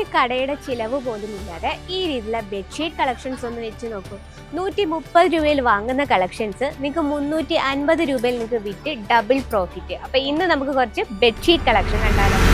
ഒരു കടയുടെ ചിലവ് പോലും ഇല്ലാതെ ഈ രീതിയിലുള്ള ബെഡ്ഷീറ്റ് കളക്ഷൻസ് ഒന്ന് വെച്ച് നോക്കൂ. നൂറ്റി മുപ്പത് രൂപയിൽ വാങ്ങുന്ന കളക്ഷൻസ് നിങ്ങൾക്ക് മുന്നൂറ്റി അൻപത് രൂപയിൽ നിങ്ങൾക്ക് വിറ്റ് ഡബിൾ പ്രോഫിറ്റ് അപ്പൊ ഇന്ന് നമുക്ക് കുറച്ച് ബെഡ്ഷീറ്റ് കളക്ഷൻ കണ്ടാലോ.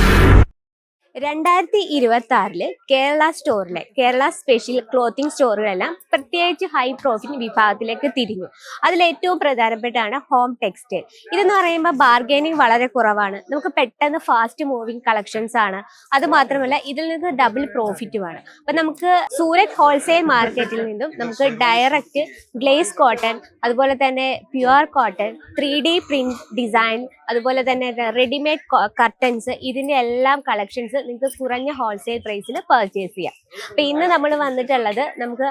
രണ്ടായിരത്തി ഇരുപത്തി ആറിൽ കേരള സ്റ്റോറിലെ കേരള സ്പെഷ്യൽ ക്ലോത്തിങ് സ്റ്റോറുകളെല്ലാം പ്രത്യേകിച്ച് ഹൈ പ്രോഫിറ്റ് വിഭാഗത്തിലേക്ക് തിരിഞ്ഞു. അതിൽ ഏറ്റവും പ്രധാനപ്പെട്ടാണ് ഹോം ടെക്സ്റ്റൈൽ ഇതെന്ന് പറയുമ്പോൾ ബാർഗെയിനിങ് വളരെ കുറവാണ്. നമുക്ക് പെട്ടെന്ന് ഫാസ്റ്റ് മൂവിങ് കളക്ഷൻസ് ആണ്. അത് മാത്രമല്ല ഇതിൽ നിന്ന് ഡബിൾ പ്രോഫിറ്റുമാണ് അപ്പൊ നമുക്ക് സൂരത് ഹോൾസെയിൽ മാർക്കറ്റിൽ നിന്നും നമുക്ക് ഡയറക്റ്റ് ഗ്ലേസ് കോട്ടൺ അതുപോലെ തന്നെ pure cotton three D print design അതുപോലെ തന്നെ റെഡിമെയ്ഡ് കർട്ടൻസ് ഇതിന്റെ എല്ലാം കളക്ഷൻസ് നിങ്ങൾക്ക് കുറഞ്ഞ ഹോൾസെയിൽ പ്രൈസിൽ പർച്ചേസ് ചെയ്യാം. അപ്പൊ ഇന്ന് നമ്മൾ വന്നിട്ടുള്ളത് നമുക്ക്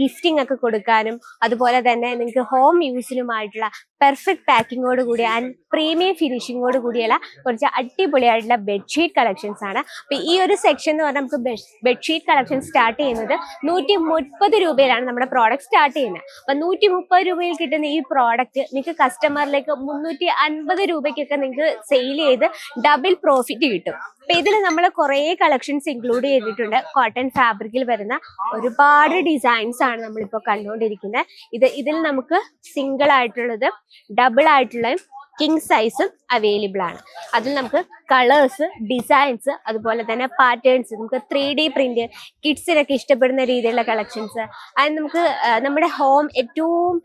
ഗിഫ്റ്റിംഗ് ഒക്കെ കൊടുക്കാനും അതുപോലെ തന്നെ നിങ്ങൾക്ക് ഹോം യൂസിനുമായിട്ടുള്ള പെർഫെക്റ്റ് പാക്കിങ്ങോട് കൂടിയ ആൻഡ് പ്രീമിയം ഫിനിഷിങ്ങോട് കൂടിയുള്ള കുറച്ച് അടിപൊളിയായിട്ടുള്ള ബെഡ്ഷീറ്റ് കളക്ഷൻസ് ആണ്. അപ്പൊ ഈ ഒരു സെക്ഷൻ എന്ന് പറഞ്ഞാൽ നമുക്ക് ബെഡ്ഷീറ്റ് കളക്ഷൻ സ്റ്റാർട്ട് ചെയ്യുന്നത് നൂറ്റി മുപ്പത് രൂപയിലാണ് നമ്മുടെ പ്രോഡക്റ്റ് സ്റ്റാർട്ട് ചെയ്യുന്നത്. അപ്പൊ നൂറ്റി മുപ്പത് രൂപയിൽ കിട്ടുന്ന ഈ പ്രോഡക്റ്റ് നിങ്ങൾക്ക് കസ്റ്റമറിലേക്ക് മുന്നൂറ്റി അൻപത് രൂപയ്ക്കൊക്കെ നിങ്ങൾക്ക് സെയിൽ ചെയ്ത് ഡബിൾ പ്രോഫിറ്റ് കിട്ടും. അപ്പൊ ഇതിൽ നമ്മൾ കുറെ കളക്ഷൻസ് ഇൻക്ലൂഡ് ചെയ്തിട്ടുണ്ട്. കോട്ടൺ ഫാബ്രിക്കിൽ വരുന്ന ഒരുപാട് ഡിസൈൻസ് ആണ് നമ്മളിപ്പോൾ കണ്ടുകൊണ്ടിരിക്കുന്നത് ഇത് ഇതിൽ നമുക്ക് സിംഗിൾ ആയിട്ടുള്ളത് ഡബിൾ ആയിട്ടുള്ള കിങ് സൈസും അവൈലബിൾ ആണ്. അതിൽ നമുക്ക് കളേഴ്സ് ഡിസൈൻസ് അതുപോലെ തന്നെ പാറ്റേൺസ് നമുക്ക് ത്രീ ഡി പ്രിന്റ് കിഡ്സിനൊക്കെ ഇഷ്ടപ്പെടുന്ന രീതിയിലുള്ള കളക്ഷൻസ് അത് നമുക്ക് നമ്മുടെ ഹോം ഏറ്റവും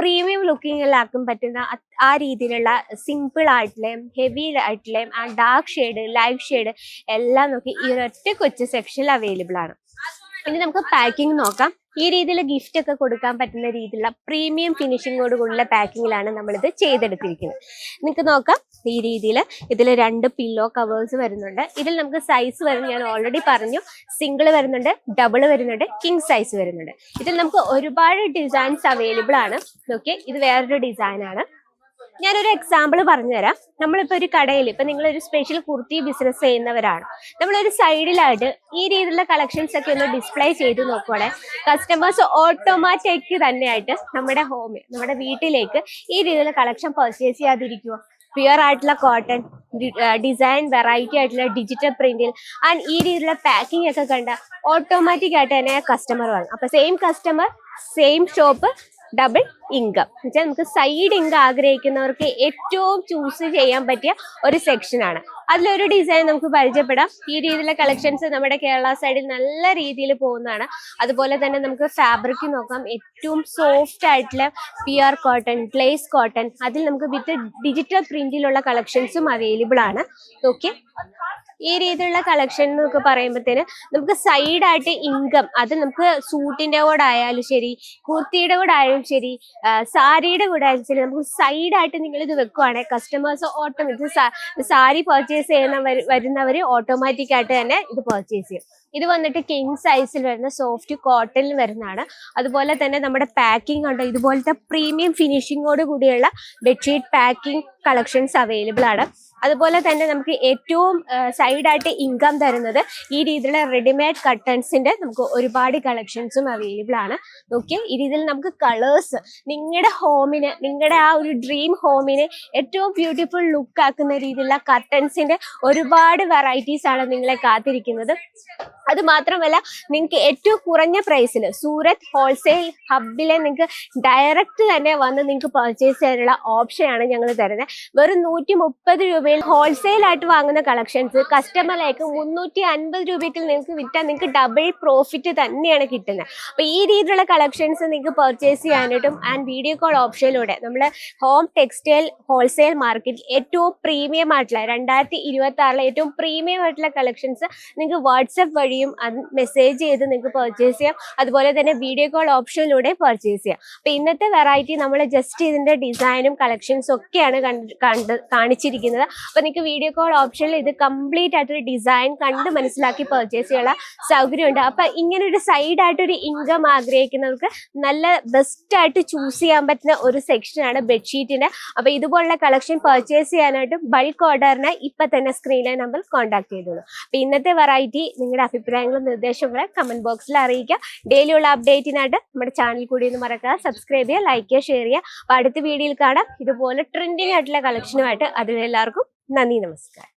പ്രീമിയം ലുക്കിങ്ങിലാക്കാൻ പറ്റുന്ന ആ രീതിയിലുള്ള സിമ്പിൾ ആയിട്ടുള്ളയും ഹെവി ആയിട്ടുള്ളയും ആ ഡാർക്ക് ഷെയ്ഡ് ലൈറ്റ് ഷെയ്ഡ് എല്ലാം നമുക്ക് ഈ ഒരൊറ്റ കൊച്ചു സെക്ഷനിൽ അവൈലബിൾ ആണ്. ഇനി നമുക്ക് പാക്കിംഗ് നോക്കാം. ഈ രീതിയിൽ ഗിഫ്റ്റ് ഒക്കെ കൊടുക്കാൻ പറ്റുന്ന രീതിയിലുള്ള പ്രീമിയം ഫിനിഷിങ്ങോട് കൂടിയുള്ള പാക്കിങ്ങിലാണ് നമ്മളിത് ചെയ്തെടുത്തിരിക്കുന്നത്. നിങ്ങൾക്ക് നോക്കാം. ഈ രീതിയിൽ ഇതിൽ രണ്ട് പില്ലോ കവേഴ്സ് വരുന്നുണ്ട്. ഇതിൽ നമുക്ക് സൈസ് വരുന്നത് ഞാൻ ഓൾറെഡി പറഞ്ഞു. സിംഗിൾ വരുന്നുണ്ട് ഡബിൾ വരുന്നുണ്ട് കിങ് സൈസ് വരുന്നുണ്ട്. ഇതിൽ നമുക്ക് ഒരുപാട് ഡിസൈൻസ് അവൈലബിൾ ആണ്. ഓക്കെ ഇത് വേറൊരു ഡിസൈൻ ആണ്. ഞാനൊരു എക്സാമ്പിൾ പറഞ്ഞുതരാം. നമ്മളിപ്പോ ഒരു കടയിൽ നിങ്ങൾ ഒരു സ്പെഷ്യൽ കുർത്തി ബിസിനസ് ചെയ്യുന്നവരാണ്. നമ്മളൊരു സൈഡിലായിട്ട് ഈ രീതിയിലുള്ള കളക്ഷൻസ് ഒക്കെ ഒന്ന് ഡിസ്പ്ലേ ചെയ്ത് നോക്കുവാണെ. കസ്റ്റമേഴ്സ് ഓട്ടോമാറ്റിക് തന്നെയായിട്ട് നമ്മുടെ ഹോമിൽ നമ്മുടെ വീട്ടിലേക്ക് ഈ രീതിയിലുള്ള കളക്ഷൻ പർച്ചേസ് ചെയ്യാതിരിക്കുമോ പ്യുർ ആയിട്ടുള്ള കോട്ടൺ ഡിസൈൻ വെറൈറ്റി ആയിട്ടുള്ള ഡിജിറ്റൽ പ്രിന്റിൽ ആൻഡ് ഈ രീതിയിലുള്ള പാക്കിംഗ് ഒക്കെ കണ്ട ഓട്ടോമാറ്റിക് ആയിട്ട് തന്നെ കസ്റ്റമർ വാങ്ങും അപ്പൊ same customer same shop double income എന്നുവെച്ചാൽ നമുക്ക് സൈഡ് ഇൻകം ആഗ്രഹിക്കുന്നവർക്ക് ഏറ്റവും ചൂസ് ചെയ്യാൻ പറ്റിയ ഒരു സെക്ഷനാണ് അതിലൊരു ഡിസൈൻ നമുക്ക് പരിചയപ്പെടാം. ഈ രീതിയിലുള്ള കളക്ഷൻസ് നമ്മുടെ കേരള സൈഡിൽ നല്ല രീതിയിൽ പോകുന്നതാണ്. അതുപോലെ തന്നെ നമുക്ക് ഫാബ്രിക് നോക്കാം. ഏറ്റവും സോഫ്റ്റ് ആയിട്ടുള്ള പിയർ കോട്ടൺ ഗ്ലേസ് കോട്ടൺ അതിൽ നമുക്ക് വിത്ത് ഡിജിറ്റൽ പ്രിന്റിലുള്ള കളക്ഷൻസും അവൈലബിൾ ആണ്. ഓക്കെ ഈ രീതിയിലുള്ള കളക്ഷൻ എന്നൊക്കെ പറയുമ്പോഴത്തേന് നമുക്ക് സൈഡായിട്ട് ഇൻകം അത് നമുക്ക് സൂട്ടിന്റെ കൂടെ ആയാലും ശരി കുർത്തിയുടെ കൂടെ ആയാലും ശരി സാരിയുടെ കൂടെ ആയാലും ശരി നമുക്ക് സൈഡായിട്ട് നിങ്ങൾ ഇത് വെക്കുവാണെങ്കിൽ കസ്റ്റമേഴ്സ് ഓട്ടോമാറ്റിക് സാരി പർച്ചേസ് ചെയ്യുന്ന വരുന്നവർ ഓട്ടോമാറ്റിക് ആയിട്ട് തന്നെ ഇത് പർച്ചേസ് ചെയ്യും. ഇത് വന്നിട്ട് കിങ് സൈസിൽ വരുന്ന സോഫ്റ്റ് കോട്ടണിൽ വരുന്നതാണ്. അതുപോലെ തന്നെ നമ്മുടെ പാക്കിംഗ് ഉണ്ടോ. ഇതുപോലത്തെ പ്രീമിയം ഫിനിഷിങ്ങോട് കൂടിയുള്ള ബെഡ്ഷീറ്റ് പാക്കിംഗ് കളക്ഷൻസ് അവൈലബിൾ ആണ്. അതുപോലെ തന്നെ നമുക്ക് ഏറ്റവും സൈഡായിട്ട് ഇൻകം തരുന്നത് ഈ രീതിയിലുള്ള റെഡിമെയ്ഡ് കട്ടൺസിന്റെ നമുക്ക് ഒരുപാട് കളക്ഷൻസും അവൈലബിൾ ആണ്. ഓക്കെ ഈ രീതിയിൽ നമുക്ക് കളേഴ്സ് നിങ്ങളുടെ ഹോമിന് നിങ്ങളുടെ ആ ഒരു ഡ്രീം ഹോമിന് ഏറ്റവും ബ്യൂട്ടിഫുൾ ലുക്ക് ആക്കുന്ന രീതിയിലുള്ള കർട്ടൻസിന്റെ ഒരുപാട് വെറൈറ്റീസ് ആണ് നിങ്ങളെ കാത്തിരിക്കുന്നത്. അത് മാത്രമല്ല നിങ്ങൾക്ക് ഏറ്റവും കുറഞ്ഞ പ്രൈസിൽ സൂരത്ത് ഹോൾസെയിൽ ഹബിലെ നിങ്ങൾക്ക് ഡയറക്റ്റ് തന്നെ വന്ന് നിങ്ങൾക്ക് പർച്ചേസ് ചെയ്യാനുള്ള ഓപ്ഷനാണ് ഞങ്ങൾ തരുന്നത്. വെറും നൂറ്റി മുപ്പത് രൂപയിൽ ഹോൾസെയിലായിട്ട് വാങ്ങുന്ന കളക്ഷൻസ് കസ്റ്റമറിലേക്ക് മുന്നൂറ്റി അൻപത് രൂപയ്ക്ക് നിങ്ങൾക്ക് വിറ്റാൽ നിങ്ങൾക്ക് ഡബിൾ പ്രോഫിറ്റ് തന്നെയാണ് കിട്ടുന്നത്. അപ്പോൾ ഈ രീതിയിലുള്ള കളക്ഷൻസ് നിങ്ങൾക്ക് പർച്ചേസ് ചെയ്യാനായിട്ടും ആൻഡ് വീഡിയോ കോൾ ഓപ്ഷനിലൂടെ നമ്മൾ ഹോം ടെക്സ്റ്റൈൽ ഹോൾസെയിൽ മാർക്കറ്റിൽ ഏറ്റവും പ്രീമിയം ആയിട്ടുള്ള രണ്ടായിരത്തി ഇരുപത്തി ആറിലെ ഏറ്റവും പ്രീമിയം ആയിട്ടുള്ള കളക്ഷൻസ് നിങ്ങൾക്ക് വാട്സപ്പ് വഴിയും അത് മെസ്സേജ് ചെയ്ത് നിങ്ങൾക്ക് പർച്ചേസ് ചെയ്യാം. അതുപോലെ തന്നെ വീഡിയോ കോൾ ഓപ്ഷനിലൂടെ പർച്ചേസ് ചെയ്യാം. അപ്പൊ ഇന്നത്തെ വെറൈറ്റി നമ്മൾ ജസ്റ്റ് ഇതിന്റെ ഡിസൈനും കളക്ഷൻസും ഒക്കെയാണ് കണ്ട് കാണിച്ചിരിക്കുന്നത്. അപ്പൊ നിങ്ങൾക്ക് വീഡിയോ കോൾ ഓപ്ഷനിൽ ഇത് കംപ്ലീറ്റ് ആയിട്ടൊരു ഡിസൈൻ കണ്ട് മനസ്സിലാക്കി പർച്ചേസ് ചെയ്യാനുള്ള സൗകര്യമുണ്ട്. അപ്പൊ ഇങ്ങനെ ഒരു സൈഡ് ആയിട്ടൊരു ഇൻകം ആഗ്രഹിക്കുന്നവർക്ക് നല്ല ബെസ്റ്റ് ആയിട്ട് ചൂസ് ചെയ്യാൻ പറ്റുന്ന ഒരു സെക്ഷനാണ് ബെഡ്ഷീറ്റിന്റെ അപ്പൊ ഇതുപോലുള്ള കളക്ഷൻ പർച്ചേസ് ചെയ്യാനായിട്ട് ബൾക്ക് ഓർഡറിനെ ഇപ്പൊ തന്നെ സ്ക്രീനിലെ നമ്പർ കോൺടാക്ട് ചെയ്തോളൂ. അപ്പൊ ഇന്നത്തെ വെറൈറ്റി നിങ്ങളുടെ അഭിപ്രായങ്ങളും നിർദ്ദേശങ്ങളും കമന്റ് ബോക്സിൽ അറിയിക്കുക. ഡെയിലി ഉള്ള അപ്ഡേറ്റിനായിട്ട് നമ്മുടെ ചാനൽ കൂടി ഒന്ന് മറക്കുക സബ്സ്ക്രൈബ് ചെയ്യുക ലൈക്ക് ചെയ്യുക ഷെയർ ചെയ്യുക. അടുത്ത വീഡിയോയിൽ കാണാം. ഇതുപോലെ ട്രെൻഡിങ് ആയിട്ടുള്ള കളക്ഷനുമായിട്ട് അതിലെല്ലാവർക്കും നന്ദി നമസ്കാരം.